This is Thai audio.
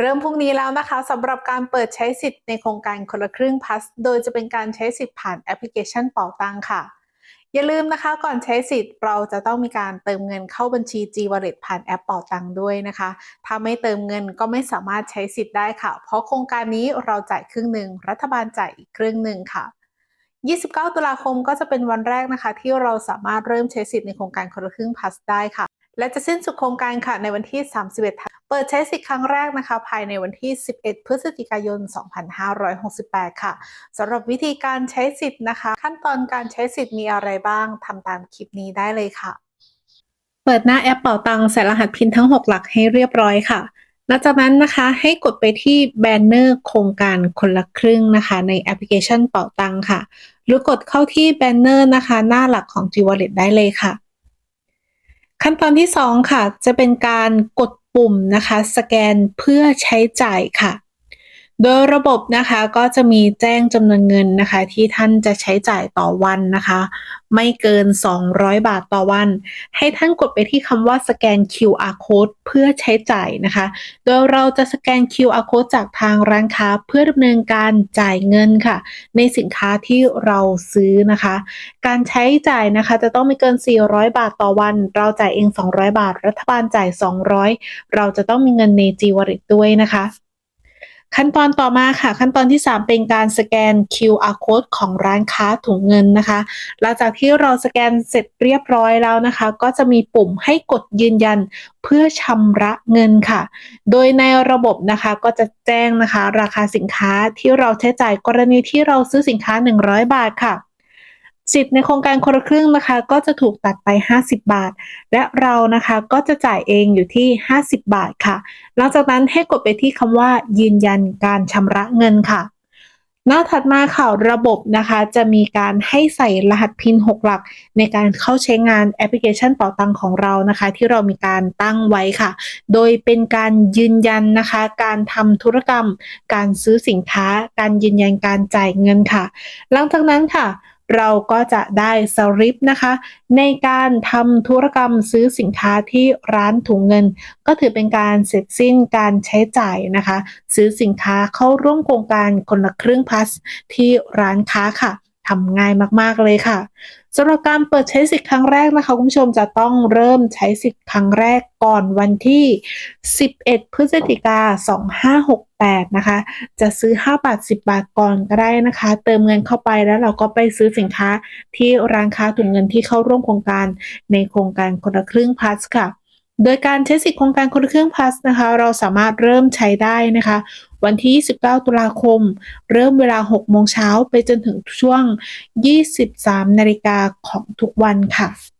เริ่มพรุ่งนี้แล้วนะคะสำหรับการเปิดใช้สิทธิ์ในโครงการคนละครึ่งพัสโดยจะเป็นการใช้สิทธิ์ผ่านแอปพลิเคชันเป๋าตังค่ะ อย่าลืมนะคะก่อนใช้สิทธิ์เราจะต้องมีการเติมเงินเข้าบัญชี G Wallet ผ่านแอปเป๋าตังด้วยนะคะ ถ้าไม่เติมเงินก็ไม่สามารถใช้สิทธิ์ได้ค่ะ เพราะโครงการนี้เราจ่ายครึ่งหนึ่งรัฐบาลจ่ายอีกครึ่งหนึ่งค่ะ29 ตุลาคมก็จะเป็นวันแรกนะคะ ที่เราสามารถเริ่มใช้สิทธิ์ในโครงการคนละครึ่งพัสได้ค่ะ และจะสิ้นสุดโครงการค่ะในวันที่ 31ธันเปิดใช้สิทธิ์ครั้งแรกนะคะ ภายในวันที่ 11 พฤศจิกายน 2568 ค่ะสำหรับวิธีการใช้สิทธิ์นะคะ ขั้นตอนการใช้สิทธิ์มีอะไรบ้างทำตามคลิปนี้ได้เลยค่ะ เปิดหน้าแอปเป่าตังใส่รหัสพินทั้ง 6 หลักให้เรียบร้อยค่ะหลังจากนั้นนะคะให้กดไปที่แบนเนอร์โครงการคนละครึ่งนะคะ ในแอปพลิเคชันเป่าตังค่ะ หรือกดเข้าที่แบนเนอร์นะคะ หน้าหลักของ G Wallet ได้เลยค่ะ ขั้นตอนที่ 2 ค่ะ จะเป็นการกดปุ่มนะคะ สแกนเพื่อใช้จ่ายค่ะ โดยระบบนะคะก็จะมีแจ้งจำนวนเงินนะคะ ที่ท่านจะใช้จ่ายต่อวันนะคะ ไม่เกิน 200 บาทต่อวัน ให้ท่านกดไปที่คำว่าสแกน QR code เพื่อใช้จ่ายนะคะ โดยเราจะสแกน QR code จากทางร้านค้า เพื่อดำเนินการจ่ายเงินค่ะ ในสินค้าที่เราซื้อนะคะ การใช้จ่ายนะคะจะต้องไม่เกิน 400 บาทต่อวัน เราจ่ายเอง 200 บาท รัฐบาลจ่าย 200 เราจะต้องมีเงินใน G Wallet ด้วยนะคะ ขั้นตอนต่อมาค่ะ ขั้นตอนที่ 3 เป็นการสแกน QR code ของร้านค้าถุงเงินนะคะ หลังจากที่เราสแกนเสร็จเรียบร้อยแล้วนะคะ ก็จะมีปุ่มให้กดยืนยันเพื่อชำระเงินค่ะ โดยในระบบนะคะก็จะแจ้งนะคะ ราคาสินค้าที่เราใช้จ่ายกรณีที่เราซื้อสินค้า 100 บาทค่ะ สิทธิ์ในโครงการคนละครึ่งนะคะ ก็จะถูกตัดไป 50 บาท และเรานะคะก็จะจ่ายเองอยู่ที่ 50 บาทค่ะ หลังจากนั้นให้กดไปที่คำว่า ยืนยันการชำระเงินค่ะ หน้าถัดมาค่ะระบบนะคะ จะมีการให้ใส่รหัสพิน 6 หลัก ในการเข้าใช้งานแอปพลิเคชันเป๋าตังของเรานะคะ ที่เรามีการตั้งไว้ค่ะ โดยเป็นการยืนยันนะคะ การทำธุรกรรม การซื้อสินค้า การยืนยันการจ่ายเงินค่ะ หลังจากนั้นค่ะ เราก็จะได้สลิปนะคะ ในการทำธุรกรรมซื้อสินค้าที่ร้านถุงเงิน ก็ถือเป็นการเสร็จสิ้นการใช้จ่ายนะคะ ซื้อสินค้าเข้าร่วมโครงการคนละครึ่งพัสที่ร้านค้าค่ะ ทำง่ายมากๆเลยค่ะสำหรับการเปิดใช้สิทธิ์ครั้งแรกนะคะคุณผู้ชมจะต้องเริ่มใช้สิทธิ์ครั้งแรกก่อนวันที่ 11 พฤศจิกา 2568 นะคะ จะซื้อ 5 บาท 10 บาทก่อนก็ได้นะคะ เติมเงินเข้าไปแล้วเราก็ไปซื้อสินค้าที่ร้านค้าถุงเงินที่เข้าร่วมโครงการในโครงการคนละครึ่งพัสค่ะ โดยการใช้สิทธิโครงการคนละครึ่งพลัสนะคะ เราสามารถเริ่มใช้ได้นะคะ วันที่ 29 ตุลาคม เริ่มเวลา 6 โมงเช้าไปจนถึงช่วง 23 นาฬิกาของทุกวันค่ะ